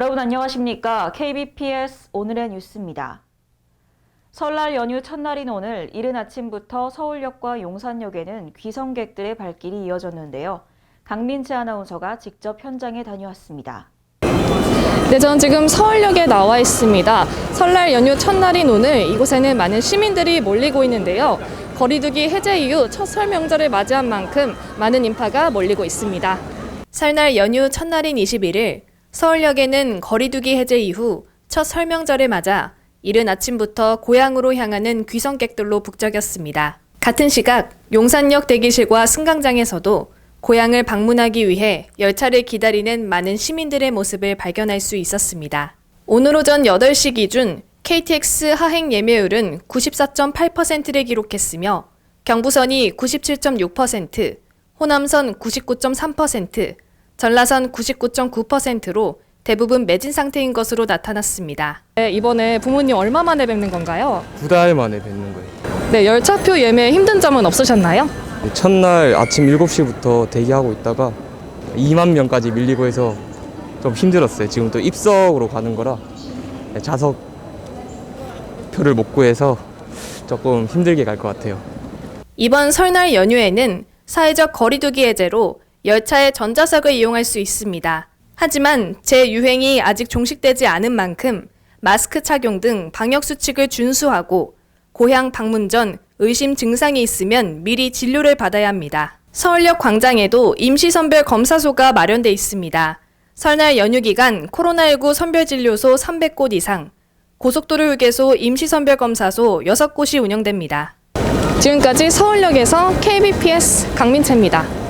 여러분 안녕하십니까? KBPS 오늘의 뉴스입니다. 설날 연휴 첫날인 오늘 이른 아침부터 서울역과 용산역에는 귀성객들의 발길이 이어졌는데요. 강민지 아나운서가 직접 현장에 다녀왔습니다. 네, 저는 지금 서울역에 나와 있습니다. 설날 연휴 첫날인 오늘 이곳에는 많은 시민들이 몰리고 있는데요. 거리두기 해제 이후 첫 설 명절을 맞이한 만큼 많은 인파가 몰리고 있습니다. 설날 연휴 첫날인 21일 서울역에는 거리두기 해제 이후 첫 설 명절을 맞아 이른 아침부터 고향으로 향하는 귀성객들로 북적였습니다. 같은 시각 용산역 대기실과 승강장에서도 고향을 방문하기 위해 열차를 기다리는 많은 시민들의 모습을 발견할 수 있었습니다. 오늘 오전 8시 기준 KTX 하행 예매율은 94.8%를 기록했으며 경부선이 97.6%, 호남선 99.3%, 전라선 99.9%로 대부분 매진 상태인 것으로 나타났습니다. 네, 이번에 부모님 얼마 만에 뵙는 건가요? 두달 만에 뵙는 거예요. 네, 열차표 예매 힘든 점은 없으셨나요? 첫날 아침 7시부터 대기하고 있다가 2만 명까지 밀리고 해서 좀 힘들었어요. 지금 또 입석으로 가는 거라 좌석 표를 못 구해서 조금 힘들게 갈 것 같아요. 이번 설날 연휴에는 사회적 거리두기 해제로 열차의 전자석을 이용할 수 있습니다. 하지만 재유행이 아직 종식되지 않은 만큼 마스크 착용 등 방역 수칙을 준수하고 고향 방문 전 의심 증상이 있으면 미리 진료를 받아야 합니다. 서울역 광장에도 임시선별 검사소가 마련돼 있습니다. 설날 연휴 기간 코로나19 선별진료소 300곳 이상, 고속도로 휴게소 임시선별검사소 6곳이 운영됩니다. 지금까지 서울역에서 KBPS 강민채입니다.